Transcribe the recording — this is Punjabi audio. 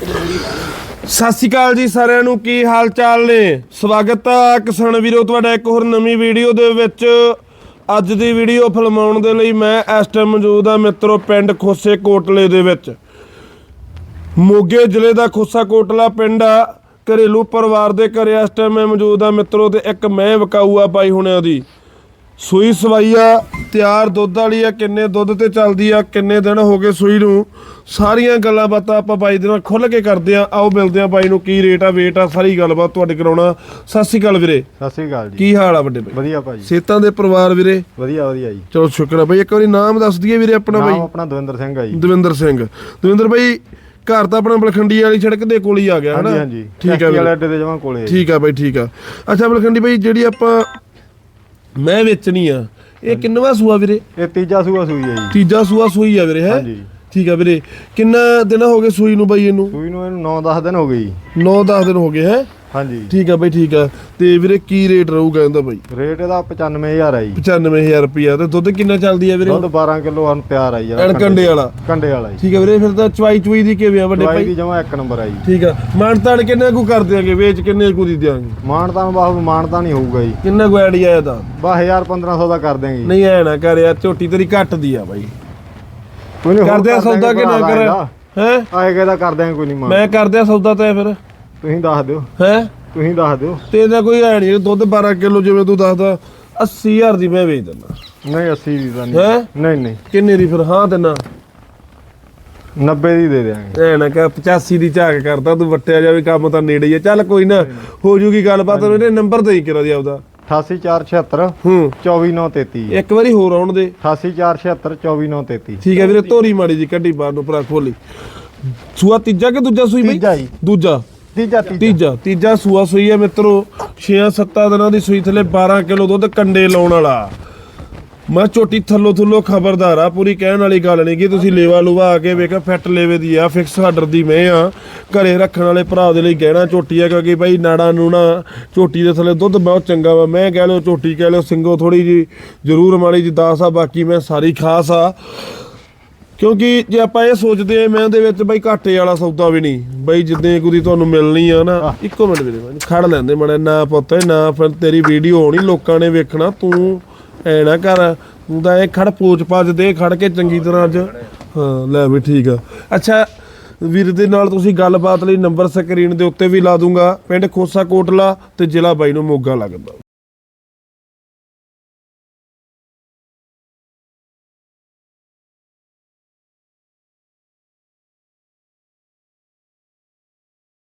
ਸਤਿ ਸ਼੍ਰੀ ਅਕਾਲ ਜੀ ਸਾਰਿਆਂ ਨੂੰ, ਕੀ ਹਾਲ ਚਾਲ ਨੇ? ਸਵਾਗਤ ਆ ਕਿਸਾਨ ਵੀਰੋ, ਤੁਹਾਡਾ ਇੱਕ ਹੋਰ ਨਵੀਂ ਵੀਡੀਓ ਦੇ ਵਿੱਚ। ਅੱਜ ਦੀ ਵੀਡੀਓ ਫਿਲਮਾਉਣ ਦੇ ਲਈ ਮੈਂ ਇਸ ਟਾਈਮ ਮੌਜੂਦ ਆ ਮਿੱਤਰੋ, ਪਿੰਡ ਖੋਸੇ ਕੋਟਲੇ ਦੇ ਵਿੱਚ। ਮੋਗੇ ਜ਼ਿਲ੍ਹੇ ਦਾ ਖੋਸਾ ਕੋਟਲਾ ਪਿੰਡ ਆ। ਘਰੇਲੂ ਪਰਿਵਾਰ ਦੇ ਘਰੇ ਇਸ ਟਾਈਮ ਮੈਂ ਮੌਜੂਦ ਆ ਮਿੱਤਰੋ ਤੇ ਇੱਕ ਮੈਂ ਵਿਕਾਊ ਆ ਬਾਈ ਹੁਣਿਆਂ ਦੀ। ਸੂਈ ਸਵਾਈ ਆ ਤਿਆਰ ਦੁੱਧ ਵਾਲੀ ਆ ਕਿੰਨੇ ਦੁੱਧ ਤੇ ਚੱਲਦੀ ਆ ਕਿੰਨੇ ਦਿਨ ਹੋ ਗਏ ਸੂਈ ਨੂੰ। ਸਾਰੀਆਂ ਗੱਲਾਂ ਬਾਤਾਂ ਆਪਾਂ ਬਾਈ ਦੇ ਨਾਲ ਖੁੱਲ ਕੇ ਕਰਦੇ ਆ। ਆਓ ਮਿਲਦੇ ਆ ਬਾਈ ਨੂੰ ਕੀ ਰੇਟ ਆ ਵੇਟ ਆ ਸਾਰੀ ਗੱਲਬਾਤ ਤੁਹਾਡੇ ਕਰਾਉਣਾ ਸਤਿ ਸ਼੍ਰੀ ਅਕਾਲ ਵੀਰੇ। ਸਤਿ ਸ੍ਰੀ ਅਕਾਲ ਜੀ। ਕੀ ਹਾਲ ਆ ਵੱਡੇ ਬਾਈ? ਵਧੀਆ ਭਾਜੀ। ਸੇਤਾਂ ਦੇ ਪਰਿਵਾਰ ਵੀਰੇ? ਵਧੀਆ ਵਧੀਆ ਜੀ। ਚਲੋ ਸ਼ੁਕਰ ਆ ਬਾਈ। ਇੱਕ ਵਾਰੀ ਨਾਮ ਦੱਸ ਦਈਏ ਵੀਰੇ ਆਪਣਾ ਨਾਮ ਬਾਈ। ਆਪਣਾ ਦਵਿੰਦਰ ਸਿੰਘ ਆ ਜੀ। ਦਵਿੰਦਰ ਸਿੰਘ। ਦਵਿੰਦਰ ਬਾਈ ਘਰ ਤਾਂ ਆਪਣਾ ਬਲਖੰਡੀ ਵਾਲੀ ਸੜਕ ਦੇ ਕੋਲ ਹੀ ਆ ਗਿਆ ਹਨਾ? ਹਾਂਜੀ। ਹਾਂਜੀ ਠੀਕ ਆ ਵਾਲੇ ਅੱਡੇ ਦੇ ਜਮਾਂ ਕੋਲੇ। ਠੀਕ ਆ ਬਾਈ ਠੀਕ ਆ। ਅੱਛਾ ਬਲਖੰਡੀ ਬਾਈ ਜਿਹੜੀ ਆਪਾਂ ਮੈਂ ਵੇਚਣੀ ਆ। ਇਹ ਕਿੰਨਵਾ ਸੂਆ ਵੀਰੇ? ਇਹ ਤੀਜਾ ਸੂਆ ਸੂਈ ਹੈ ਜੀ। ਤੀਜਾ ਸੂਆ ਸੂਈ ਆ ਵੀਰੇ ਹੈ? ਹਾਂਜੀ। ਠੀਕ ਆ ਵੀਰੇ। ਕਿੰਨਾ ਦਿਨ ਹੋ ਗਏ ਸੂਈ ਨੂੰ ਬਾਈ ਇਹਨੂੰ? ਸੂਈ ਨੂੰ ਇਹਨੂੰ 9-10 ਦਿਨ ਹੋ ਗਏ ਜੀ। 9-10 ਦਿਨ ਹੋ ਗਏ ਹੈ? ਹਾਂਜੀ। ਠੀਕ ਆ ਬਾਈ ਠੀਕ ਆ। ਤੇ ਵੀਰੇ ਕੀ ਰੇਟ ਰਹੂਗਾ ਇਹਦਾ ਬਾਈ? ਰੇਟ ਇਹਦਾ 95000 ਹੈ ਜੀ। 95000 ਰੁਪਿਆ ਤੇ ਦੁੱਧ ਕਿੰਨਾ ਚੱਲਦੀ ਆ ਵੀਰੇ? ਦੁੱਧ 12 ਕਿਲੋ ਹਨ ਤਿਆਰ ਆ ਜੀ ਵਾਲਾ। ਕੰਡੇ ਵਾਲਾ ਜੀ। ਠੀਕ ਆ ਵੀਰੇ ਫਿਰ ਤਾਂ ਚਵਾਈ ਚੁਈ ਦੀ ਕਿਵੇਂ ਆ ਵੱਡੇ ਦਵਾਈ ਭਾਈ? ਦੀ ਜਮਾਂ ਇੱਕ ਨੰਬਰ ਆ ਜੀ। ਠੀਕ ਆ। ਮਾਨਤਾਨ ਕਿੰਨੇ ਕੁ ਕਰ ਦਿਆਂਗੇ? ਵੇਚ ਕਿੰਨੇ ਕੁ ਦੀ ਦਿਆਂਗੇ? ਮਾਨਤਾਨ ਬਾਹੂ ਮਾਨਤਾਨ ਹੀ ਹੋਊਗਾ ਜੀ। ਕਿੰਨਾ ਕੁ ਆਈਡੀਆ ਇਹਦਾ? ਬਾ 1000 1500 ਦਾ ਕਰ ਦੇਂਗੇ ਨਹੀਂ ਐ ਨਾ ਕਰ ਯਾਰ ਝੋਟੀ ਤੇਰੀ ਘੱਟ ਦੀ ਆ ਬਾਈ। ਕੋਈ ਨਹੀਂ ਕਰਦੇ ਆ ਸੌਦਾ ਕਿ ਨਾ ਕਰ? ਹੈ? ਆਏਗਾ ਤਾਂ ਕਰ ਦੇਂਗੇ ਕੋਈ ਨਹੀਂ ਮਾਨ ਮੈਂ ਕਰਦੇ ਆ ਸੌਦਾ ਤੇ ਫਿਰ। ਤੁਸੀਂ ਦੱਸ ਦਿਓ। ਹੈ? ਤੁਸੀਂ ਦੱਸ ਦਿਓ। ਤੇ ਇਹਦਾ ਕੋਈ ਹੈ ਨਹੀਂ ਦੁੱਧ 12 ਕਿਲੋ ਜਿਵੇਂ ਤੂੰ ਦੱਸਦਾ 80000 ਦੀ ਮੈਂ ਵੇਚ ਦਿੰਦਾ। ਨਹੀਂ 80 ਦੀ ਤਾਂ ਹੈਂ? ਨਹੀਂ ਨਹੀਂ। ਨਹੀਂ ਕਿੰਨੇ ਦੀ ਫਿਰ? ਹਾਂ ਦਿੰਨਾ। 90 ਦੀ ਦੇ ਦਿਆਂਗੇ। ਐ ਨਾ ਕਹ 85 ਦੀ ਝਾਕ ਕਰਦਾ ਤੂੰ ਵੱਟਿਆ ਜਾਵੇ ਕੰਮ ਤਾਂ ਨੇੜੇ ਹੀ ਆ। ਚੱਲ ਕੋਈ ਨਾ ਹੋ ਜੂਗੀ ਗੱਲਬਾਤ ਇਹਨੇ ਨੰਬਰ ਦੇ ਹੀ ਕਰਾ ਦੀ ਆਪਦਾ 88476 ਹੂੰ। 24933 ਇੱਕ ਵਾਰੀ ਹੋਰ ਆਉਣ ਦੇ। 88476 24933 ਠੀਕ ਹੈ ਵੀਰੇ ਤੋਰੀ ਮਾੜੀ ਜੀ ਕੱਢੀ ਬਾਹਰ ਨੂੰ ਭਰਾ ਖੋਲੀ ਸੂਆ ਤੀਜਾ ਕਿ ਦੂਜਾ ਸੂਈ ਬਈ? ਤੀਜਾ। ਦੂਜਾ। ਤੀਜਾ ਤੀਜਾ। ਤੀਜਾ ਸੂਆ ਸੂਈ ਹੈ ਮਿੱਤਰੋ। 6-7 ਦਿਨਾਂ ਦੀ ਸੂਈ ਥੱਲੇ 12 ਕਿਲੋ ਦੁੱਧ ਕੰਡੇ ਲਾਉਣ ਵਾਲਾ। ਮੈਂ ਝੋਟੀ ਥੱਲੋ ਥੱਲੋ ਖਬਰਦਾਰ ਆ, ਪੂਰੀ ਕਹਿਣ ਵਾਲੀ ਗੱਲ ਨਹੀਂ ਕਿ ਤੁਸੀਂ ਲੇਵਾ ਲੂਵਾ ਆ ਕੇ ਵੇਖੋ, ਫਿੱਟ ਲੇਵੇ ਦੀ ਆ ਫਿਕਸ ਆਰਡਰ ਦੀ ਮੈਂ ਆ। ਘਰੇ ਰੱਖਣ ਵਾਲੇ ਭਰਾ ਦੇ ਲਈ ਕਹਿਣਾ ਝੋਟੀ ਆ, ਕਿਉਂਕਿ ਬਾਈ ਨਾੜਾ ਨੂਣਾ ਝੋਟੀ ਦੇ ਥੱਲੇ ਦੁੱਧ ਬਹੁਤ ਚੰਗਾ ਵਾ। ਮੈਂ ਕਹਿ ਲਓ ਝੋਟੀ ਕਹਿ ਲਓ ਸਿੰਘੋ ਥੋੜੀ ਜੀ ਜ਼ਰੂਰ ਮਾੜੀ ਜੀ ਦਾਸ ਆ, ਬਾਕੀ ਮੈਂ ਸਾਰੀ ਖਾਸ ਆ। ਕਿਉਂਕਿ ਜੇ ਆਪਾਂ ਇਹ ਸੋਚਦੇ ਆ ਮੈਂ ਦੇ ਵਿੱਚ ਬਈ ਘਾਟੇ ਵਾਲਾ ਸੌਦਾ ਵੀ ਨਹੀਂ। ਬਈ ਜਿੱਦਾਂ ਕੁਦੀ ਤੁਹਾਨੂੰ ਮਿਲਣੀ ਆ ਨਾ ਇੱਕੋ ਮਿੰਟ ਵੀਰੇ ਖੜ ਲੈਂਦੇ ਮੜਾ ਨਾ ਪੁੱਤ ਨਾ ਫਿਰ ਤੇਰੀ ਵੀਡੀਓ ਹੋਣੀ ਲੋਕਾਂ ਨੇ ਵੇਖਣਾ ਤੂੰ ਐ ਨਾ ਕਰ। ਤੂੰ ਤਾਂ ਇਹ ਖੜ ਪੋਚ ਪਾਚ ਦੇ ਖੜ ਕੇ ਚੰਗੀ ਤਰ੍ਹਾਂ ਅੱਜ। ਹਾਂ ਲੈ ਵੀ ਠੀਕ ਆ। ਅੱਛਾ ਵੀਰ ਦੇ ਨਾਲ ਤੁਸੀਂ ਗੱਲਬਾਤ ਲਈ ਨੰਬਰ ਸਕਰੀਨ ਦੇ ਉੱਤੇ ਵੀ ਲਾ ਦੂੰਗਾ। ਪਿੰਡ ਖੋਸਾ ਕੋਟਲਾ ਤੇ ਜ਼ਿਲ੍ਹਾ ਬਾਈ ਨੂੰ ਮੋਗਾ ਲੱਗਦਾ।